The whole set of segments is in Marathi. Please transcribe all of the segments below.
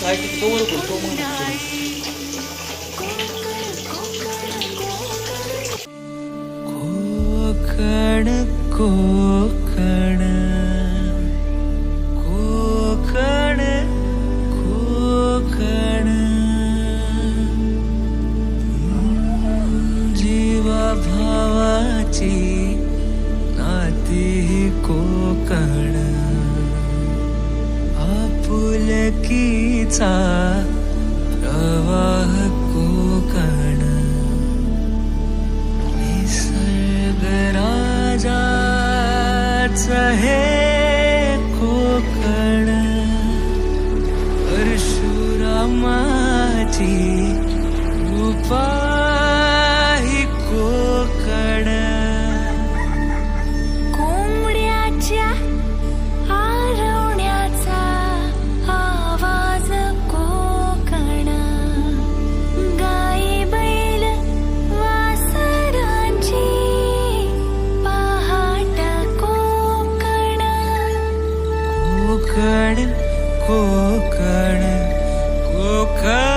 사이트 또 모르고 कोकण कोकण कोकण भावाची नाती कोकण ಬೆಳಕೀचा ಪ್ರವಾಹ ಕೋಕಣ निसर्गराजाच हे कोकण कोकण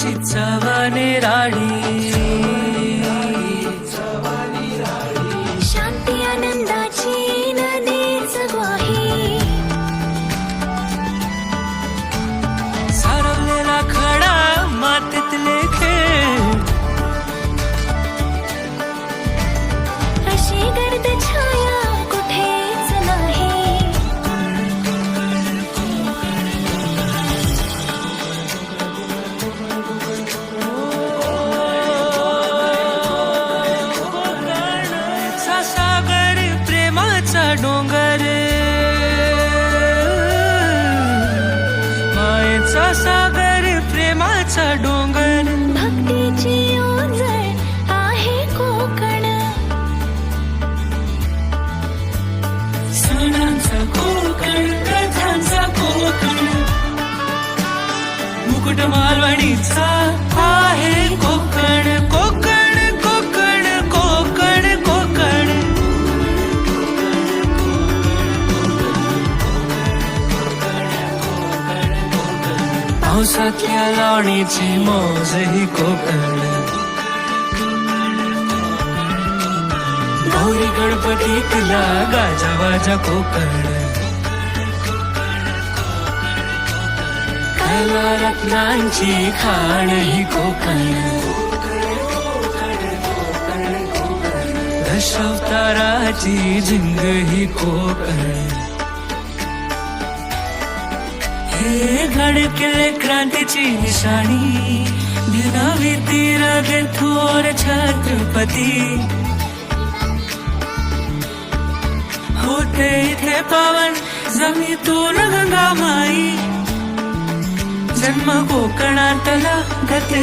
ചിച്ചവനെ റാഴി डोंगर. मायेचा सागर प्रेमाचा डोंगर. भक्तीची ओझळ आहे कोकण. सणांचा कोकण कथांचा कोकण. मुकुट मालवणीचा आहे कोकण पावसातल्या लाणीची मौज ही कोकण. गौरी गणपतीतला गाजा वाजा कोकण. कला रत्नांची खाण ही कोकण. दशावताराची झिंग ही कोकण. हे गडकिल्ले क्रांतीची निशाणी. दिनावी तीर थोर छत्रपती. होते इथे पावन जमीतून गंगा माई जन्म कोकणातला घातले